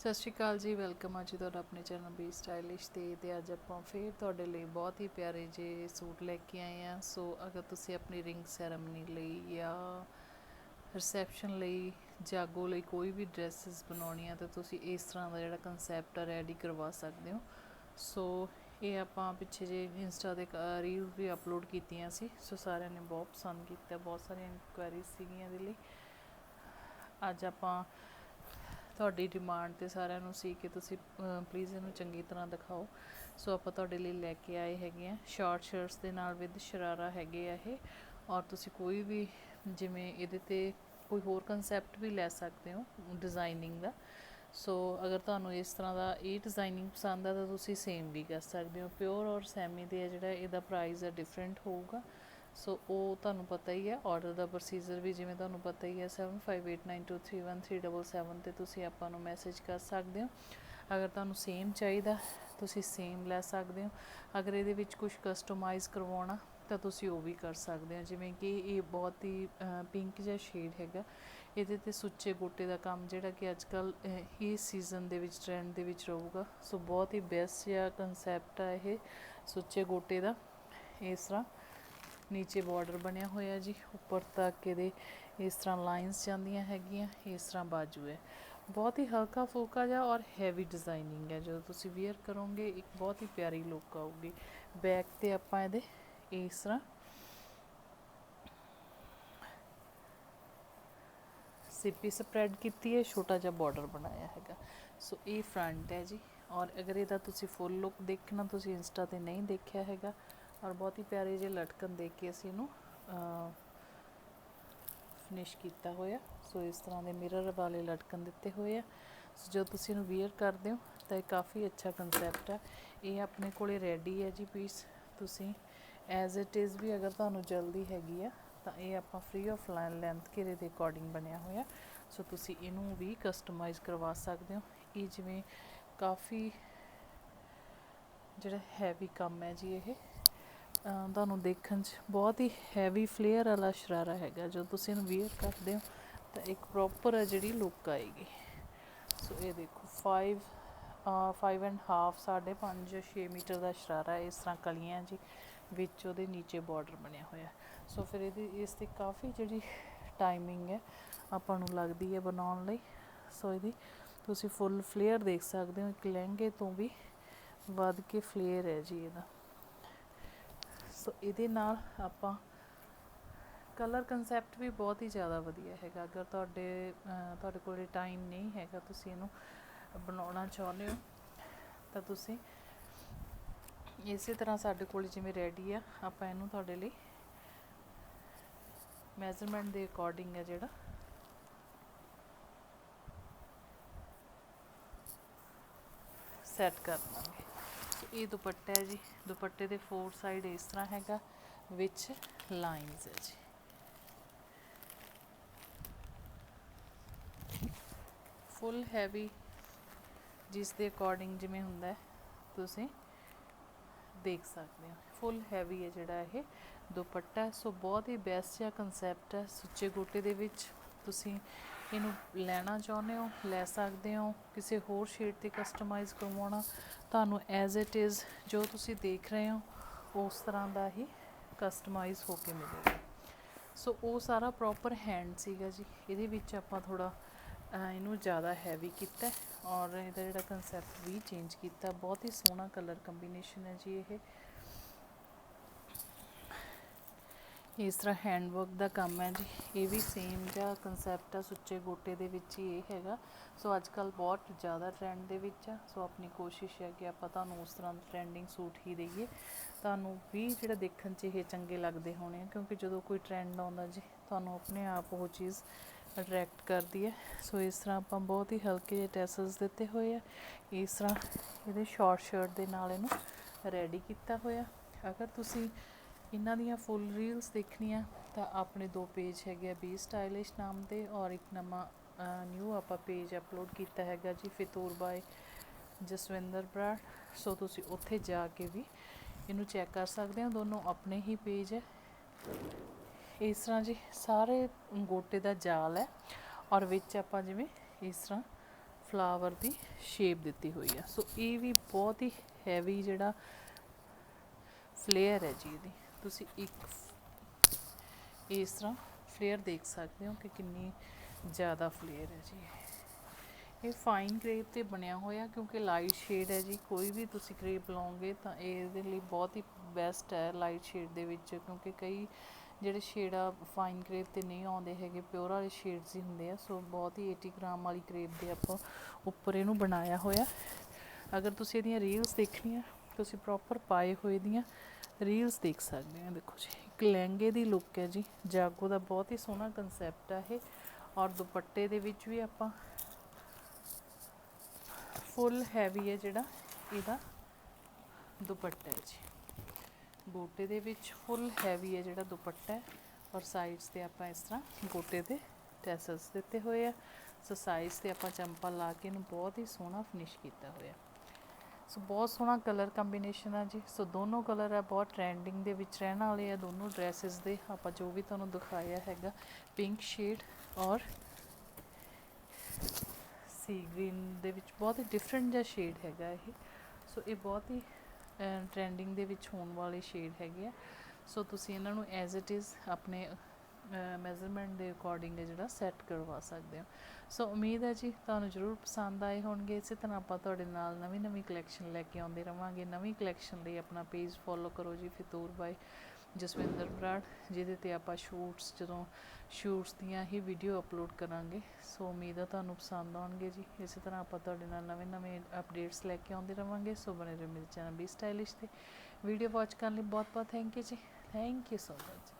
ਸਤਿ ਸ਼੍ਰੀ ਅਕਾਲ ਜੀ ਵੈਲਕਮ ਆ ਜੀ ਤੁਹਾਡਾ ਆਪਣੇ ਚੈਨਲ ਬੀ ਸਟਾਈਲਿਸ਼ ਤੇ ਤੇ ਅੱਜ ਆਪਾਂ ਫੇਰ ਤੁਹਾਡੇ ਲਈ ਬਹੁਤ ਹੀ ਪਿਆਰੇ ਜੇ ਸੂਟ ਲੈ ਕੇ ਆਏ ਆ। ਸੋ ਅਗਰ ਤੁਸੀਂ ਆਪਣੀ ਰਿੰਗ ਸੈਰੇਮਨੀ ਲਈ ਜਾਂ ਰਿਸੈਪਸ਼ਨ ਲਈ, ਜਾਗੋ ਲਈ ਕੋਈ ਵੀ ਡਰੈਸਸ ਬਣਾਉਣੀਆਂ ਤਾਂ ਤੁਸੀਂ ਇਸ ਤਰ੍ਹਾਂ ਦਾ ਜਿਹੜਾ ਕਨਸੈਪਟ ਆ ਰੈਡੀ ਕਰਵਾ ਸਕਦੇ ਹੋ। ਸੋ ਇਹ ਆਪਾਂ ਪਿੱਛੇ ਜੇ ਇੰਸਟਾ ਤੇ ਰੀਲ ਵੀ ਅਪਲੋਡ ਕੀਤੀਆਂ ਸੀ। ਸੋ ਸਾਰਿਆਂ ਨੇ ਬਹੁਤ ਪਸੰਦ ਕੀਤਾ, ਬਹੁਤ ਸਾਰੀਆਂ ਇਨਕੁਆਇਰੀਜ਼ ਸੀਗੀਆਂ ਇਹਦੇ ਲਈ। ਅੱਜ ਆਪਾਂ ਤੁਹਾਡੀ ਡਿਮਾਂਡ ਤੇ ਸਾਰਿਆਂ ਨੂੰ ਸੀ ਕਿ ਤੁਸੀਂ ਪਲੀਜ਼ ਇਹਨੂੰ ਚੰਗੀ ਤਰ੍ਹਾਂ ਦਿਖਾਓ। ਸੋ ਆਪਾਂ ਤੁਹਾਡੇ ਲਈ ਲੈ ਕੇ ਆਏ ਹੈਗੇ ਆ। ਸ਼ਾਰਟ ਸ਼ਰਟਸ ਦੇ ਨਾਲ ਵਿਦ ਸ਼ਰਾਰਾ ਹੈਗੇ ਆ ਇਹ। ਔਰ ਤੁਸੀਂ ਕੋਈ ਵੀ ਜਿਵੇਂ ਇਹਦੇ ਤੇ ਕੋਈ ਹੋਰ ਕਨਸੈਪਟ ਵੀ ਲੈ ਸਕਦੇ ਹੋ ਡਿਜ਼ਾਈਨਿੰਗ ਦਾ। ਸੋ ਅਗਰ ਤੁਹਾਨੂੰ ਇਸ ਤਰ੍ਹਾਂ ਦਾ ਇਹ ਡਿਜ਼ਾਈਨਿੰਗ ਪਸੰਦ ਆ ਤਾਂ ਤੁਸੀਂ ਸੇਮ ਵੀ ਕਰ ਸਕਦੇ ਹੋ। ਪਿਓਰ ਔਰ ਸੈਮੀ ਦੇ ਆ ਜਿਹੜਾ ਇਹਦਾ ਪ੍ਰਾਈਸ ਆ ਡਿਫਰੈਂਟ ਹੋਊਗਾ। ਸੋ ਉਹ ਤੁਹਾਨੂੰ ਪਤਾ ਹੀ ਹੈ ਆਰਡਰ ਦਾ ਪ੍ਰੋਸੀਜਰ ਵੀ ਜਿਵੇਂ ਤੁਹਾਨੂੰ ਪਤਾ ਹੀ ਹੈ 7589231377 ਤੇ ਤੁਸੀਂ ਆਪਾਂ ਨੂੰ ਮੈਸੇਜ ਕਰ ਸਕਦੇ ਹੋ। ਅਗਰ ਤੁਹਾਨੂੰ ਸੇਮ ਚਾਹੀਦਾ, ਤੁਸੀਂ ਸੇਮ ਲੈ ਸਕਦੇ ਹੋ। ਅਗਰ ਇਹਦੇ ਵਿੱਚ ਕੁਝ ਕਸਟਮਾਈਜ਼ ਕਰਵਾਉਣਾ, ਤਾਂ ਤੁਸੀਂ ਉਹ ਵੀ ਕਰ ਸਕਦੇ ਹੋ। ਜਿਵੇਂ ਕਿ ਇਹ ਬਹੁਤ ਹੀ ਪਿੰਕ ਜਿਹਾ ਸ਼ੇਡ ਹੈਗਾ। ਇਹਦੇ ਤੇ ਸੁੱਚੇ ਬੂਟੇ ਦਾ ਕੰਮ ਜਿਹੜਾ ਕਿ ਅੱਜ ਕੱਲ ਇਸ ਸੀਜ਼ਨ ਦੇ ਵਿੱਚ ਟ੍ਰੈਂਡ ਦੇ ਵਿੱਚ ਰਹੂਗਾ। ਸੋ ਬਹੁਤ ਹੀ ਬੈਸਟ ਜਿਹਾ ਕਨਸੈਪਟ ਆ ਇਹ, ਸੁੱਚੇ ਗੋਟੇ ਦਾ, ਇਸ ਤਰ੍ਹਾਂ। ਨੀਚੇ ਬਾਰਡਰ ਬਣਿਆ ਹੋਇਆ ਜੀ, ਉੱਪਰ ਤੱਕ ਇਹਦੇ ਇਸ ਤਰ੍ਹਾਂ ਲਾਈਨਸ ਜਾਂਦੀਆਂ ਹੈਗੀਆਂ, ਇਸ ਤਰ੍ਹਾਂ ਬਾਜੂ ਹੈ। ਬਹੁਤ ਹੀ ਹਲਕਾ ਫੁਲਕਾ ਜਿਹਾ ਔਰ ਹੈਵੀ ਡਿਜ਼ਾਈਨਿੰਗ ਹੈ। ਜਦੋਂ ਤੁਸੀਂ ਵੇਅਰ ਕਰੋਗੇ, ਇੱਕ ਬਹੁਤ ਹੀ ਪਿਆਰੀ ਲੁੱਕ ਆਊਗੀ। ਬੈਕ ਤੇ ਆਪਾਂ ਇਹਦੇ ਇਸ ਤਰ੍ਹਾਂ ਸਿੱਪੀ ਸਪਰੈਡ ਕੀਤੀ ਹੈ, ਛੋਟਾ ਜਿਹਾ ਬਾਰਡਰ ਬਣਾਇਆ ਹੈਗਾ। ਸੋ ਇਹ ਫਰੰਟ ਹੈ ਜੀ। ਔਰ ਅਗਰ ਇਹਦਾ ਤੁਸੀਂ ਫੁੱਲ ਲੁੱਕ ਦੇਖਣਾ, ਤੁਸੀਂ ਇੰਸਟਾ ਤੇ ਨਹੀਂ ਦੇਖਿਆ ਹੈਗਾ ਔਰ ਬਹੁਤ ਹੀ ਪਿਆਰੇ ਜਿਹੇ ਲਟਕਣ ਦੇ ਕੇ ਅਸੀਂ ਇਹਨੂੰ ਫਿਨਿਸ਼ ਕੀਤਾ ਹੋਇਆ। ਸੋ ਇਸ ਤਰ੍ਹਾਂ ਦੇ ਮਿਰਰ ਵਾਲੇ ਲਟਕਣ ਦਿੱਤੇ ਹੋਏ ਆ। ਸੋ ਜਦੋਂ ਤੁਸੀਂ ਇਹਨੂੰ ਵੇਅਰ ਕਰਦੇ ਹੋ, ਤਾਂ ਇਹ ਕਾਫੀ ਅੱਛਾ ਕਨਸੈਪਟ ਹੈ ਇਹ ਆਪਣੇ ਕੋਲੇ ਰੈਡੀ ਹੈ ਜੀ ਪੀਸ ਤੁਸੀਂ ਐਜ਼ ਇਟ ਇਜ਼ ਵੀ ਅਗਰ ਤੁਹਾਨੂੰ ਜਲਦੀ ਹੈਗੀ ਆ, ਤਾਂ ਇਹ ਆਪਾਂ ਫ੍ਰੀ ਆਫ ਲਾਈਨ ਲੈਂਥ ਘੇਰੇ ਦੇ ਅਕੋਰਡਿੰਗ ਬਣਿਆ ਹੋਇਆ। ਸੋ ਤੁਸੀਂ ਇਹਨੂੰ ਵੀ ਕਸਟਮਾਈਜ਼ ਕਰਵਾ ਸਕਦੇ ਹੋ। ਇਹ ਜਿਵੇਂ ਕਾਫੀ ਜਿਹੜਾ ਹੈਵੀ ਕੰਮ ਹੈ ਜੀ ਇਹ। ਤੁਹਾਨੂੰ ਦੇਖਣ 'ਚ ਬਹੁਤ ਹੀ ਹੈਵੀ ਫਲੇਅਰ ਵਾਲਾ ਸ਼ਰਾਰਾ ਹੈਗਾ, ਜਦੋਂ ਤੁਸੀਂ ਇਹਨੂੰ ਵੇਅਰ ਕਰਦੇ ਹੋ, ਤਾਂ ਇੱਕ ਪ੍ਰੋਪਰ ਹੈ ਜਿਹੜੀ ਲੁੱਕ ਆਏਗੀ। ਸੋ ਇਹ ਦੇਖੋ 5 5 ਐਂਡ ਹਾਫ ਸਾਢੇ 5 6 ਮੀਟਰ ਦਾ ਸ਼ਰਾਰਾ ਇਸ ਤਰ੍ਹਾਂ ਕਲੀਆਂ ਜੀ ਵਿੱਚ ਉਹਦੇ ਨੀਚੇ ਬਾਰਡਰ ਬਣਿਆ ਹੋਇਆ। ਸੋ ਫਿਰ ਇਹਦੀ, ਇਸ ਤੇ ਕਾਫੀ ਜਿਹੜੀ ਟਾਈਮਿੰਗ ਹੈ, ਆਪਾਂ ਨੂੰ ਲੱਗਦੀ ਹੈ ਬਣਾਉਣ ਲਈ। ਸੋ ਇਹਦੀ ਤੁਸੀਂ ਫੁੱਲ ਫਲੇਅਰ ਦੇਖ ਸਕਦੇ ਹੋ, ਇੱਕ ਲਹਿੰਗੇ ਤੋਂ ਵੀ ਵੱਧ ਕੇ ਫਲੇਅਰ ਹੈ ਜੀ ਇਹਦਾ। ਸੋ ਇਹਦੇ ਨਾਲ ਆਪਾਂ ਕਲਰ ਕਨਸੈਪਟ ਵੀ ਬਹੁਤ ਹੀ ਜ਼ਿਆਦਾ ਵਧੀਆ ਹੈਗਾ। ਅਗਰ ਤੁਹਾਡੇ ਤੁਹਾਡੇ ਕੋਲ ਟਾਈਮ ਨਹੀਂ ਹੈਗਾ, ਤੁਸੀਂ ਇਹਨੂੰ ਬਣਾਉਣਾ ਚਾਹੁੰਦੇ ਹੋ, ਤਾਂ ਤੁਸੀਂ ਇਸੇ ਤਰ੍ਹਾਂ ਸਾਡੇ ਕੋਲ ਜਿਵੇਂ ਰੈਡੀ ਆ, ਆਪਾਂ ਇਹਨੂੰ ਤੁਹਾਡੇ ਲਈ ਮੈਜ਼ਰਮੈਂਟ ਦੇ ਅਕੋਰਡਿੰਗ ਹੈ ਜਿਹੜਾ। ਸੈੱਟ ਕਰ ਲਾਂਗੇ ਇਹ ਦੁਪੱਟਾ ਹੈ ਜੀ। ਦੁਪੱਟੇ ਦੇ ਫੋਰ ਸਾਈਡ ਇਸ ਤਰ੍ਹਾਂ ਹੈਗਾ, ਵਿੱਚ ਲਾਈਨਸ ਹੈ ਜੀ। ਫੁੱਲ ਹੈਵੀ ਜਿਸ ਦੇ ਅਕੋਰਡਿੰਗ ਜਿਵੇਂ ਹੁੰਦਾ ਤੁਸੀਂ ਦੇਖ ਸਕਦੇ ਹੋ। ਫੁੱਲ ਹੈਵੀ ਹੈ ਜਿਹੜਾ ਇਹ ਦੁਪੱਟਾ। ਸੋ ਬਹੁਤ ਹੀ ਬੈਸਟ ਜਿਹਾ ਕਨਸੈਪਟ ਹੈ। ਸੁੱਚੇ ਗੋਟੇ ਦੇ ਵਿੱਚ ਤੁਸੀਂ ਇਹਨੂੰ ਲੈਣਾ ਚਾਹੁੰਦੇ ਹੋ, ਲੈ ਸਕਦੇ ਹੋ, ਕਿਸੇ ਹੋਰ ਸ਼ੇਡ ਤੇ ਕਸਟਮਾਈਜ਼ ਕਰਵਾਉਣਾ, ਤੁਹਾਨੂੰ ਐਜ਼ ਇਟ ਇਜ਼ ਜੋ ਤੁਸੀਂ ਦੇਖ ਰਹੇ ਹੋ, ਉਸ ਤਰ੍ਹਾਂ ਦਾ ਹੀ ਕਸਟਮਾਈਜ਼ ਹੋ ਕੇ ਮਿਲੇਗਾ। ਸੋ ਉਹ ਸਾਰਾ ਪ੍ਰੋਪਰ ਹੈਂਡ ਸੀਗਾ ਜੀ, ਇਹਦੇ ਵਿੱਚ ਆਪਾਂ ਥੋੜਾ ਇਹਨੂੰ ਜ਼ਿਆਦਾ ਹੈਵੀ ਕੀਤਾ ਔਰ ਇਹਦਾ ਜਿਹੜਾ ਕਨਸੈਪਟ ਵੀ ਚੇਂਜ ਕੀਤਾ, ਬਹੁਤ ਹੀ ਸੋਹਣਾ ਕਲਰ ਕੰਬੀਨੇਸ਼ਨ ਹੈ ਜੀ ਇਹ। ਇਸ ਤਰ੍ਹਾਂ ਹੈਂਡਵਰਕ ਦਾ ਕੰਮ ਹੈ ਜੀ। ਇਹ ਵੀ ਸੇਮ ਜਿਹਾ ਕਨਸੈਪਟ ਆ, ਸੁੱਚੇ ਗੋਟੇ ਦੇ ਵਿੱਚ ਹੀ ਇਹ ਹੈਗਾ। ਸੋ ਅੱਜ ਕੱਲ ਬਹੁਤ ਜ਼ਿਆਦਾ ਟ੍ਰੈਂਡ ਦੇ ਵਿੱਚ ਆ। ਸੋ ਆਪਣੀ ਕੋਸ਼ਿਸ਼ ਹੈ ਕਿ ਆਪਾਂ ਤੁਹਾਨੂੰ ਉਸ ਤਰ੍ਹਾਂ ਦਾ ਟ੍ਰੈਂਡਿੰਗ ਸੂਟ ਹੀ ਦਈਏ। ਤੁਹਾਨੂੰ ਵੀ ਜਿਹੜਾ ਦੇਖਣ 'ਚ ਇਹ ਚੰਗੇ ਲੱਗਦੇ ਹੋਣੇ ਕਿਉਂਕਿ ਜਦੋਂ ਕੋਈ ਟ੍ਰੈਂਡ ਆਉਂਦਾ ਜੀ, ਤੁਹਾਨੂੰ ਆਪਣੇ ਆਪ ਉਹ ਚੀਜ਼ ਅਟਰੈਕਟ ਕਰਦੀ ਹੈ। ਸੋ ਇਸ ਤਰ੍ਹਾਂ ਆਪਾਂ ਬਹੁਤ ਹੀ ਹਲਕੇ ਜਿਹੇ ਟੈਸਲਸ ਦਿੱਤੇ ਹੋਏ ਆ। ਇਸ ਤਰ੍ਹਾਂ ਇਹਦੇ ਸ਼ਾਰਟ ਸ਼ਰਟ ਦੇ ਨਾਲ ਇਹਨੂੰ ਰੈਡੀ ਕੀਤਾ ਹੋਇਆ। ਅਗਰ ਤੁਸੀਂ ਇਹਨਾਂ ਦੀਆਂ ਫੁੱਲ ਰੀਲਸ ਦੇਖਣੀਆਂ ਤਾਂ ਆਪਣੇ ਦੋ ਪੇਜ ਹੈਗੇ ਆ ਬੀ ਸਟਾਈਲਿਸ਼ ਨਾਮ ਦੇ ਔਰ ਇੱਕ ਨਵਾਂ ਨਿਊ ਆਪਾਂ ਪੇਜ ਅਪਲੋਡ ਕੀਤਾ ਹੈਗਾ ਜੀ ਫਿਤੂਰ ਬਾਈ ਜਸਵਿੰਦਰ ਬਰਾੜ ਸੋ ਤੁਸੀਂ ਉੱਥੇ ਜਾ ਕੇ ਵੀ ਇਹਨੂੰ ਚੈੱਕ ਕਰ ਸਕਦੇ ਹੋ, ਦੋਨੋਂ ਆਪਣੇ ਹੀ ਪੇਜ ਹੈ। ਇਸ ਤਰ੍ਹਾਂ ਜੀ, ਸਾਰੇ ਗੋਟੇ ਦਾ ਜਾਲ ਹੈ ਔਰ ਵਿੱਚ ਆਪਾਂ ਜਿਵੇਂ ਇਸ ਤਰ੍ਹਾਂ ਫਲਾਵਰ ਦੀ ਸ਼ੇਪ ਦਿੱਤੀ ਹੋਈ ਆ। ਸੋ ਇਹ ਵੀ ਬਹੁਤ ਹੀ ਹੈਵੀ ਜਿਹੜਾ ਫਲੇਅਰ ਹੈ ਜੀ ਇਹਦੀ। ਤੁਸੀਂ ਇੱਕ ਇਸ ਤਰ੍ਹਾਂ ਫਲੇਅਰ ਦੇਖ ਸਕਦੇ ਹੋ ਕਿ ਕਿੰਨੀ ਜ਼ਿਆਦਾ ਫਲੇਅਰ ਹੈ ਜੀ ਇਹ। ਫਾਈਨ ਕ੍ਰੇਪ ਤੇ ਬਣਿਆ ਹੋਇਆ ਕਿਉਂਕਿ ਲਾਈਟ ਸ਼ੇਡ ਹੈ ਜੀ। ਕੋਈ ਵੀ ਤੁਸੀਂ ਕ੍ਰੇਪ ਲਓਗੇ ਤਾਂ ਇਹਦੇ ਲਈ ਬਹੁਤ ਹੀ ਬੈਸਟ ਹੈ ਲਾਈਟ ਸ਼ੇਡ ਦੇ ਵਿੱਚ ਕਿਉਂਕਿ ਕਈ ਜਿਹੜੇ ਸ਼ੇਡ ਆ ਫਾਈਨ ਕ੍ਰੇਪ ਤੇ ਨਹੀਂ ਆਉਂਦੇ ਹੈਗੇ ਪਿਓਰ ਵਾਲੇ ਸ਼ੇਡਸ ਹੀ ਹੁੰਦੇ ਆ। ਸੋ ਬਹੁਤ ਹੀ 80 ਗ੍ਰਾਮ ਵਾਲੀ ਕ੍ਰੇਪ ਦੇ ਆਪਾਂ ਉੱਪਰ ਇਹਨੂੰ ਬਣਾਇਆ ਹੋਇਆ। ਅਗਰ ਤੁਸੀਂ ਇਹਦੀਆਂ ਰੀਲਸ ਦੇਖਣੀਆਂ, ਤੁਸੀਂ ਪ੍ਰੋਪਰ ਪਾਏ ਹੋਏ ਦੀਆਂ ਰੀਲਸ ਦੇਖ ਸਕਦੇ ਆ ਦੇਖੋ ਜੀ, ਇੱਕ ਲਹਿੰਗੇ ਦੀ ਲੁੱਕ ਹੈ ਜੀ। ਜਾਗੋ ਦਾ ਬਹੁਤ ਹੀ ਸੋਹਣਾ ਕਨਸੈਪਟ ਆ ਇਹ। ਔਰ ਦੁਪੱਟੇ ਦੇ ਵਿੱਚ ਵੀ ਆਪਾਂ ਫੁੱਲ ਹੈਵੀ ਹੈ ਜਿਹੜਾ, ਇਹਦਾ ਦੁਪੱਟਾ ਹੈ ਜੀ। ਗੋਟੇ ਦੇ ਵਿੱਚ ਫੁੱਲ ਹੈਵੀ ਹੈ ਜਿਹੜਾ ਦੁਪੱਟਾ ਹੈ। ਔਰ ਸਾਈਡਸ ਤੇ ਆਪਾਂ ਇਸ ਤਰ੍ਹਾਂ ਗੋਟੇ ਦੇ ਟੈਸਲਸ ਦਿੱਤੇ ਹੋਏ ਆ। ਸੋ ਸਾਈਜ਼ ਤੇ ਆਪਾਂ ਚੰਪਾ ਲਾ ਕੇ ਇਹਨੂੰ ਬਹੁਤ ਹੀ ਸੋਹਣਾ ਫਿਨਿਸ਼ ਕੀਤਾ ਹੋਇਆ। ਸੋ ਬਹੁਤ ਸੋਹਣਾ ਕਲਰ ਕੰਬੀਨੇਸ਼ਨ ਆ ਜੀ। ਸੋ ਦੋਨੋਂ ਕਲਰ ਆ, ਬਹੁਤ ਟ੍ਰੈਂਡਿੰਗ ਦੇ ਵਿੱਚ ਰਹਿਣ ਵਾਲੇ ਆ। ਦੋਨੋਂ ਡਰੈਸਸ ਦੇ, ਆਪਾਂ ਜੋ ਵੀ ਤੁਹਾਨੂੰ ਦਿਖਾਇਆ ਹੈਗਾ। ਪਿੰਕ ਸ਼ੇਡ ਔਰ ਸੀ ਗ੍ਰੀਨ ਦੇ ਵਿੱਚ ਬਹੁਤ ਹੀ ਡਿਫਰੈਂਟ ਜਿਹਾ ਸ਼ੇਡ ਹੈਗਾ ਇਹ। ਸੋ ਇਹ ਬਹੁਤ ਹੀ ਟ੍ਰੈਂਡਿੰਗ ਦੇ ਵਿੱਚ ਹੋਣ ਵਾਲੇ ਸ਼ੇਡ ਹੈਗੇ ਆ। ਸੋ ਤੁਸੀਂ ਇਹਨਾਂ ਨੂੰ ਐਜ਼ ਇਟ ਇਜ਼ ਆਪਣੇ ਮੈਜ਼ਰਮੈਂਟ ਦੇ ਅਕੋਰਡਿੰਗ ਜਿਹੜਾ ਸੈੱਟ ਕਰਵਾ ਸਕਦੇ ਹੋ। ਸੋ ਉਮੀਦ ਹੈ ਜੀ, ਤੁਹਾਨੂੰ ਜ਼ਰੂਰ ਪਸੰਦ ਆਏ ਹੋਣਗੇ। ਇਸੇ ਤਰ੍ਹਾਂ ਆਪਾਂ ਤੁਹਾਡੇ ਨਾਲ ਨਵੀਂ ਨਵੀਂ ਕਲੈਕਸ਼ਨ ਲੈ ਕੇ ਆਉਂਦੇ ਰਵਾਂਗੇ। ਨਵੀਂ ਕਲੈਕਸ਼ਨ ਲਈ ਆਪਣਾ ਪੇਜ ਫੋਲੋ ਕਰੋ ਜੀ, ਫਿਤੂਰ ਬਾਈ ਜਸਵਿੰਦਰ ਬਰਾੜ ਜਿਹਦੇ ਤੇ ਆਪਾਂ ਸ਼ੂਟਸ ਜਦੋਂ ਸ਼ੂਟਸ ਦੀਆਂ ਹੀ ਵੀਡੀਓ ਅਪਲੋਡ ਕਰਾਂਗੇ। ਸੋ ਉਮੀਦ ਹੈ ਤੁਹਾਨੂੰ ਪਸੰਦ ਆਉਣਗੇ ਜੀ। ਇਸੇ ਤਰ੍ਹਾਂ ਆਪਾਂ ਤੁਹਾਡੇ ਨਾਲ ਨਵੇਂ ਨਵੇਂ ਅਪਡੇਟਸ ਲੈ ਕੇ ਆਉਂਦੇ ਰਵਾਂਗੇ। ਸੋ ਬਣੇ ਰਹੋ ਮੇਰੇ ਚੈਨਲ ਬੀ ਸਟਾਈਲਿਸ਼ ਤੇ। ਵੀਡੀਓ ਵਾਚ ਕਰਨ ਲਈ ਬਹੁਤ ਬਹੁਤ ਥੈਂਕ ਯੂ ਜੀ। Thank you so much